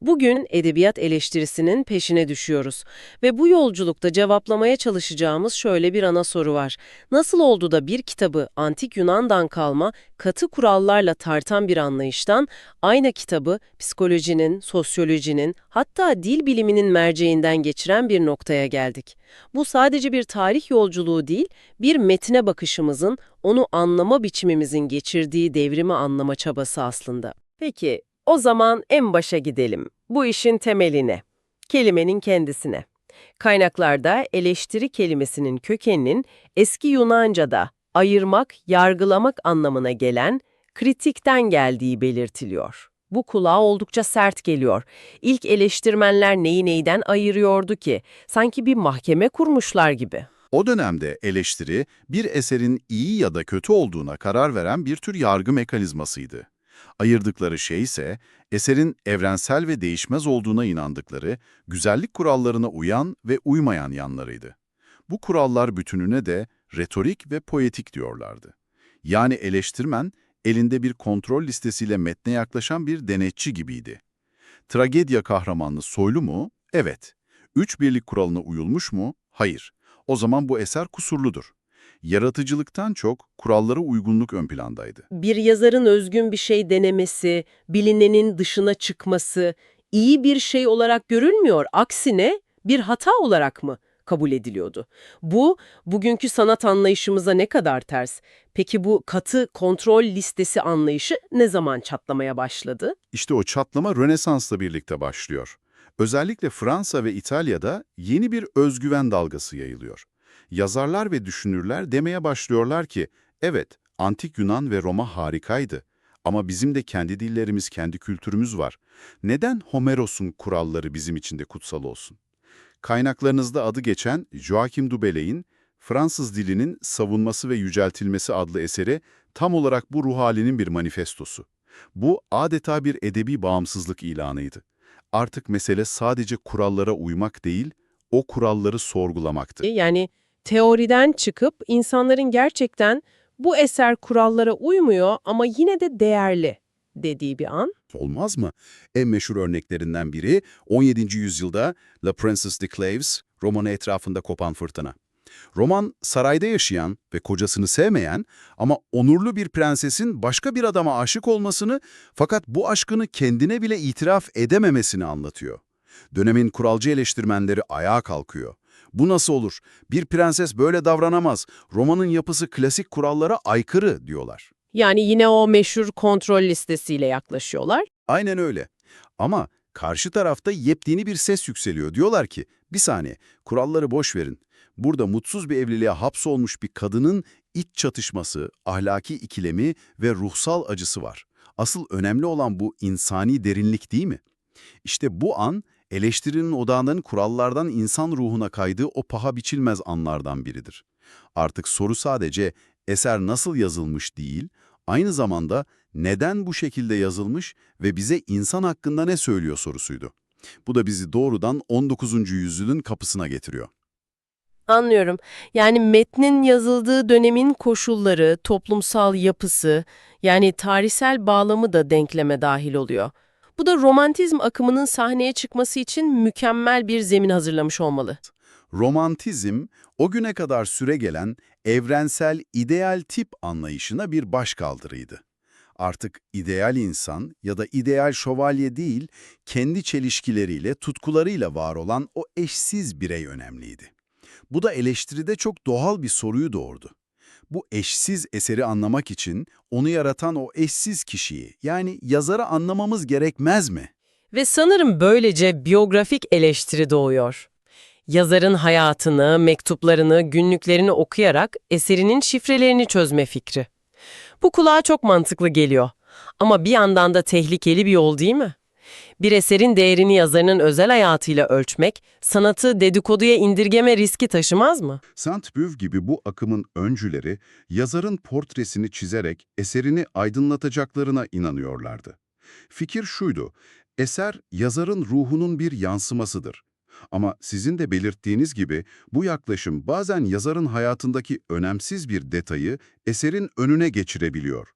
Bugün edebiyat eleştirisinin peşine düşüyoruz ve bu yolculukta cevaplamaya çalışacağımız şöyle bir ana soru var. Nasıl oldu da bir kitabı antik Yunan'dan kalma katı kurallarla tartan bir anlayıştan aynı kitabı psikolojinin, sosyolojinin hatta dil biliminin merceğinden geçiren bir noktaya geldik? Bu sadece bir tarih yolculuğu değil, bir metne bakışımızın, onu anlama biçimimizin geçirdiği devrimi anlama çabası aslında. Peki, o zaman en başa gidelim. Bu işin temeline, kelimenin kendisine. Kaynaklarda eleştiri kelimesinin kökeninin eski Yunanca'da ayırmak, yargılamak anlamına gelen kritikten geldiği belirtiliyor. Bu kulağa oldukça sert geliyor. İlk eleştirmenler neyi neyden ayırıyordu ki? Sanki bir mahkeme kurmuşlar gibi. O dönemde eleştiri, bir eserin iyi ya da kötü olduğuna karar veren bir tür yargı mekanizmasıydı. Ayırdıkları şey ise, eserin evrensel ve değişmez olduğuna inandıkları, güzellik kurallarına uyan ve uymayan yanlarıydı. Bu kurallar bütününe de retorik ve poetik diyorlardı. Yani eleştirmen, elinde bir kontrol listesiyle metne yaklaşan bir denetçi gibiydi. Tragedya kahramanı soylu mu? Evet. Üç birlik kuralına uyulmuş mu? Hayır. O zaman bu eser kusurludur. Yaratıcılıktan çok kurallara uygunluk ön plandaydı. Bir yazarın özgün bir şey denemesi, bilinenin dışına çıkması iyi bir şey olarak görülmüyor. Aksine bir hata olarak mı kabul ediliyordu? Bu, bugünkü sanat anlayışımıza ne kadar ters? Peki bu katı kontrol listesi anlayışı ne zaman çatlamaya başladı? İşte o çatlama Rönesans'la birlikte başlıyor. Özellikle Fransa ve İtalya'da yeni bir özgüven dalgası yayılıyor. Yazarlar ve düşünürler demeye başlıyorlar ki, evet, antik Yunan ve Roma harikaydı. Ama bizim de kendi dillerimiz, kendi kültürümüz var. Neden Homeros'un kuralları bizim için de kutsal olsun? Kaynaklarınızda adı geçen Joachim du Bellai'in Fransız dilinin savunması ve yüceltilmesi adlı eseri tam olarak bu ruh halinin bir manifestosu. Bu adeta bir edebi bağımsızlık ilanıydı. Artık mesele sadece kurallara uymak değil, o kuralları sorgulamaktı. Yani teoriden çıkıp insanların gerçekten bu eser kurallara uymuyor ama yine de değerli dediği bir an. Olmaz mı? En meşhur örneklerinden biri 17. yüzyılda La Princesse de Cleves romanı etrafında kopan fırtına. Roman sarayda yaşayan ve kocasını sevmeyen ama onurlu bir prensesin başka bir adama aşık olmasını fakat bu aşkını kendine bile itiraf edememesini anlatıyor. Dönemin kuralcı eleştirmenleri ayağa kalkıyor. Bu nasıl olur? Bir prenses böyle davranamaz. Romanın yapısı klasik kurallara aykırı diyorlar. Yani yine o meşhur kontrol listesiyle yaklaşıyorlar. Aynen öyle. Ama karşı tarafta yepyeni bir ses yükseliyor. Diyorlar ki, bir saniye, kuralları boş verin. Burada mutsuz bir evliliğe hapsolmuş bir kadının iç çatışması, ahlaki ikilemi ve ruhsal acısı var. Asıl önemli olan bu insani derinlik değil mi? İşte bu an, eleştirinin odağının kurallardan insan ruhuna kaydığı o paha biçilmez anlardan biridir. Artık soru sadece eser nasıl yazılmış değil, aynı zamanda neden bu şekilde yazılmış ve bize insan hakkında ne söylüyor sorusuydu. Bu da bizi doğrudan 19. yüzyılın kapısına getiriyor. Anlıyorum. Yani metnin yazıldığı dönemin koşulları, toplumsal yapısı, yani tarihsel bağlamı da denkleme dahil oluyor. Bu da romantizm akımının sahneye çıkması için mükemmel bir zemin hazırlamış olmalı. Romantizm, o güne kadar süre gelen evrensel ideal tip anlayışına bir başkaldırıydı. Artık ideal insan ya da ideal şövalye değil, kendi çelişkileriyle, tutkularıyla var olan o eşsiz birey önemliydi. Bu da eleştiride çok doğal bir soruyu doğurdu. Bu eşsiz eseri anlamak için onu yaratan o eşsiz kişiyi, yani yazarı anlamamız gerekmez mi? Ve sanırım böylece biyografik eleştiri doğuyor. Yazarın hayatını, mektuplarını, günlüklerini okuyarak eserinin şifrelerini çözme fikri. Bu kulağa çok mantıklı geliyor. Ama bir yandan da tehlikeli bir yol değil mi? Bir eserin değerini yazarının özel hayatıyla ölçmek, sanatı dedikoduya indirgeme riski taşımaz mı? Saint-Beuve gibi bu akımın öncüleri, yazarın portresini çizerek eserini aydınlatacaklarına inanıyorlardı. Fikir şuydu, eser yazarın ruhunun bir yansımasıdır. Ama sizin de belirttiğiniz gibi bu yaklaşım bazen yazarın hayatındaki önemsiz bir detayı eserin önüne geçirebiliyor.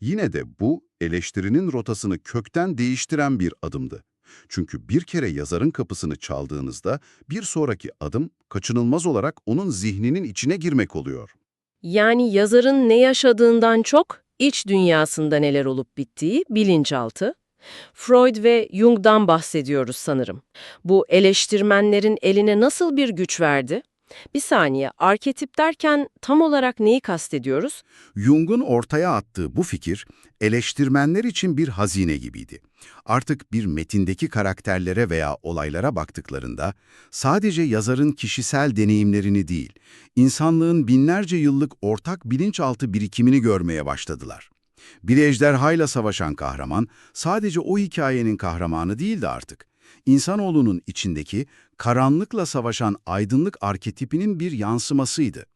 Yine de bu eleştirinin rotasını kökten değiştiren bir adımdı. Çünkü bir kere yazarın kapısını çaldığınızda bir sonraki adım kaçınılmaz olarak onun zihninin içine girmek oluyor. Yani yazarın ne yaşadığından çok iç dünyasında neler olup bittiği bilinçaltı. Freud ve Jung'dan bahsediyoruz sanırım. Bu eleştirmenlerin eline nasıl bir güç verdi? Bir saniye, arketip derken tam olarak neyi kastediyoruz? Jung'un ortaya attığı bu fikir, eleştirmenler için bir hazine gibiydi. Artık bir metindeki karakterlere veya olaylara baktıklarında, sadece yazarın kişisel deneyimlerini değil, insanlığın binlerce yıllık ortak bilinçaltı birikimini görmeye başladılar. Bir ejderhayla savaşan kahraman, sadece o hikayenin kahramanı değildi artık. İnsanoğlunun içindeki karanlıkla savaşan aydınlık arketipinin bir yansımasıydı.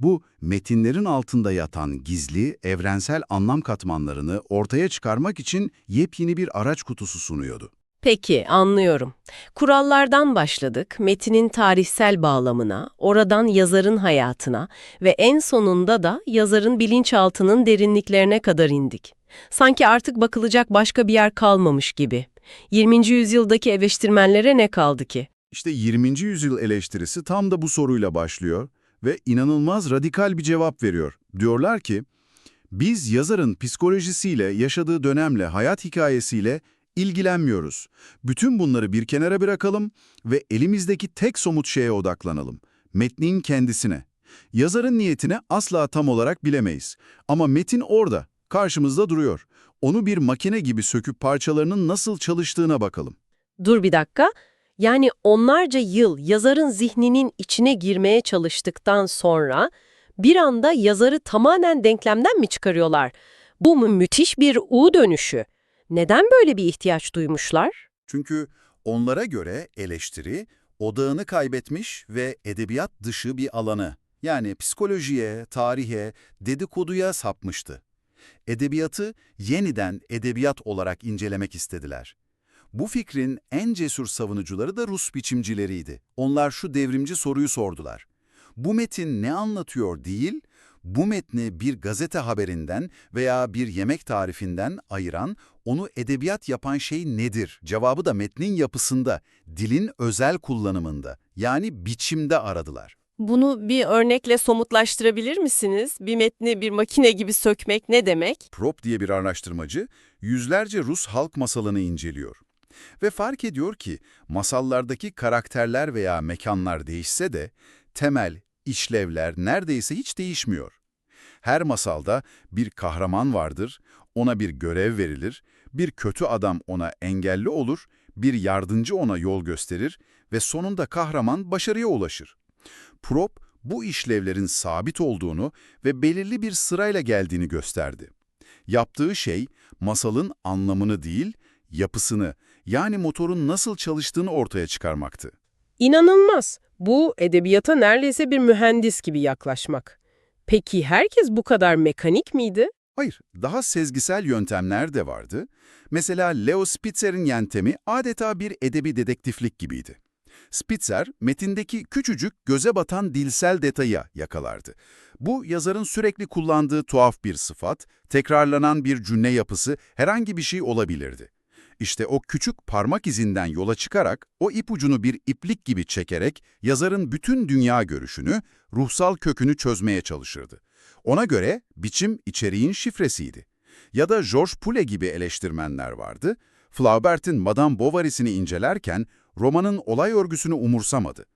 Bu, metinlerin altında yatan gizli, evrensel anlam katmanlarını ortaya çıkarmak için yepyeni bir araç kutusu sunuyordu. Peki, anlıyorum. Kurallardan başladık, metinin tarihsel bağlamına, oradan yazarın hayatına ve en sonunda da yazarın bilinçaltının derinliklerine kadar indik. Sanki artık bakılacak başka bir yer kalmamış gibi. 20. yüzyıldaki eleştirmenlere ne kaldı ki? İşte 20. yüzyıl eleştirisi tam da bu soruyla başlıyor ve inanılmaz radikal bir cevap veriyor. Diyorlar ki, biz yazarın psikolojisiyle, yaşadığı dönemle, hayat hikayesiyle ilgilenmiyoruz. Bütün bunları bir kenara bırakalım ve elimizdeki tek somut şeye odaklanalım. Metnin kendisine. Yazarın niyetini asla tam olarak bilemeyiz. Ama metin orada, karşımızda duruyor. Onu bir makine gibi söküp parçalarının nasıl çalıştığına bakalım. Dur bir dakika. Yani onlarca yıl yazarın zihninin içine girmeye çalıştıktan sonra bir anda yazarı tamamen denklemden mi çıkarıyorlar? Bu mu müthiş bir U dönüşü? Neden böyle bir ihtiyaç duymuşlar? Çünkü onlara göre eleştiri odağını kaybetmiş ve edebiyat dışı bir alanı, yani psikolojiye, tarihe, dedikoduya sapmıştı. Edebiyatı yeniden edebiyat olarak incelemek istediler. Bu fikrin en cesur savunucuları da Rus biçimcileriydi. Onlar şu devrimci soruyu sordular. Bu metin ne anlatıyor değil, bu metni bir gazete haberinden veya bir yemek tarifinden ayıran, onu edebiyat yapan şey nedir? Cevabı da metnin yapısında, dilin özel kullanımında, yani biçimde aradılar. Bunu bir örnekle somutlaştırabilir misiniz? Bir metni bir makine gibi sökmek ne demek? Prop diye bir araştırmacı, yüzlerce Rus halk masalını inceliyor. Ve fark ediyor ki, masallardaki karakterler veya mekanlar değişse de, temel, işlevler neredeyse hiç değişmiyor. Her masalda bir kahraman vardır, ona bir görev verilir, bir kötü adam ona engelli olur, bir yardımcı ona yol gösterir ve sonunda kahraman başarıya ulaşır. Prop, bu işlevlerin sabit olduğunu ve belirli bir sırayla geldiğini gösterdi. Yaptığı şey, masalın anlamını değil, yapısını, yani motorun nasıl çalıştığını ortaya çıkarmaktı. İnanılmaz. Bu edebiyata neredeyse bir mühendis gibi yaklaşmak. Peki herkes bu kadar mekanik miydi? Hayır, daha sezgisel yöntemler de vardı. Mesela Leo Spitzer'in yöntemi adeta bir edebi dedektiflik gibiydi. Spitzer, metindeki küçücük göze batan dilsel detaya yakalardı. Bu, yazarın sürekli kullandığı tuhaf bir sıfat, tekrarlanan bir cümle yapısı, herhangi bir şey olabilirdi. İşte o küçük parmak izinden yola çıkarak, o ipucunu bir iplik gibi çekerek yazarın bütün dünya görüşünü, ruhsal kökünü çözmeye çalışırdı. Ona göre biçim içeriğin şifresiydi. Ya da Georges Poulet gibi eleştirmenler vardı. Flaubert'in Madame Bovary'sini incelerken romanın olay örgüsünü umursamadı.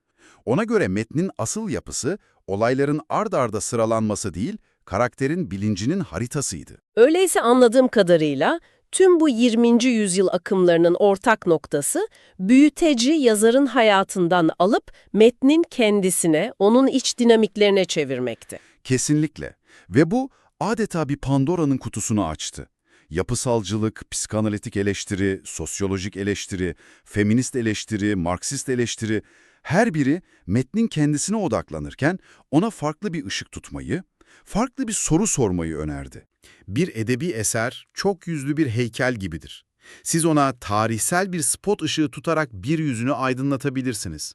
Ona göre metnin asıl yapısı, olayların ard arda sıralanması değil, karakterin bilincinin haritasıydı. Öyleyse anladığım kadarıyla tüm bu 20. yüzyıl akımlarının ortak noktası büyüteci yazarın hayatından alıp metnin kendisine, onun iç dinamiklerine çevirmekti. Kesinlikle. Ve bu adeta bir Pandora'nın kutusunu açtı. Yapısalcılık, psikanalitik eleştiri, sosyolojik eleştiri, feminist eleştiri, marksist eleştiri, her biri metnin kendisine odaklanırken ona farklı bir ışık tutmayı, farklı bir soru sormayı önerdi. Bir edebi eser çok yüzlü bir heykel gibidir. Siz ona tarihsel bir spot ışığı tutarak bir yüzünü aydınlatabilirsiniz.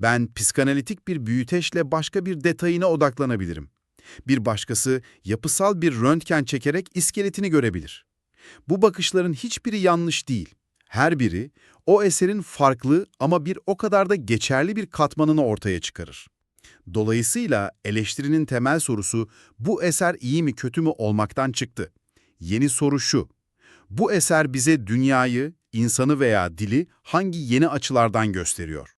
Ben psikanalitik bir büyüteçle başka bir detayına odaklanabilirim. Bir başkası yapısal bir röntgen çekerek iskeletini görebilir. Bu bakışların hiçbiri yanlış değil. Her biri o eserin farklı ama bir o kadar da geçerli bir katmanını ortaya çıkarır. Dolayısıyla eleştirinin temel sorusu bu eser iyi mi kötü mü olmaktan çıktı. Yeni soru şu, bu eser bize dünyayı, insanı veya dili hangi yeni açılardan gösteriyor?